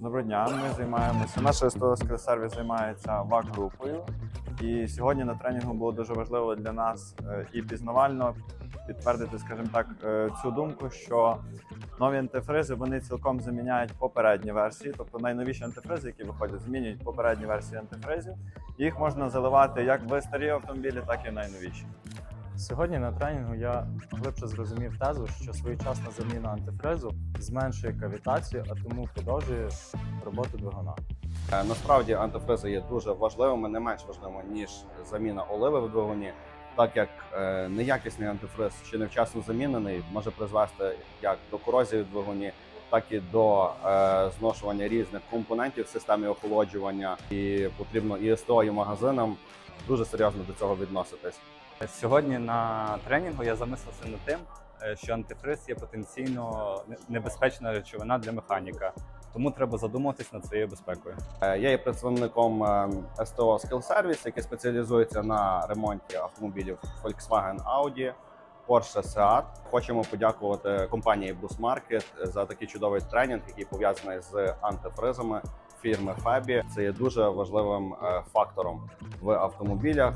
Доброго дня. Ми займаємося. Наш СТО сервіс займається ВАК-групою. І сьогодні на тренінгу було дуже важливо для нас е, і пізнавально підтвердити, скажімо так, е, цю думку, що нові антифризи вони цілком заміняють попередні версії, тобто найновіші антифризи, які виходять, змінюють попередні версії антифризів. Їх можна заливати як в старі автомобілі, так і в найновіші. Сьогодні на тренінгу я глибше зрозумів тезу, що своєчасна заміна антифризу зменшує кавітацію, а тому подовжує роботу двигуна. Е, Насправді антифризи є дуже важливими, не менш важливими ніж заміна оливи в двигуні, так як е, неякісний антифриз чи невчасно замінений може призвести як до корозії в двигуні, так і до е, зношування різних компонентів в системі охолоджування. І потрібно і СТО, і магазинам дуже серйозно до цього відноситись. Сьогодні на тренінгу я замислився над тим, е, що антифриз є потенційно небезпечна речовина для механіка, тому треба задуматись над своєю безпекою. Е, Я є представником е, СТО Skill Service, який спеціалізується на ремонті автомобілів Volkswagen Audi, Porsche Seat. Хочемо подякувати компанії Bus Market за такий чудовий тренінг, який пов'язаний з антифризами фірми Фабі. Це є дуже важливим е, фактором в автомобілях.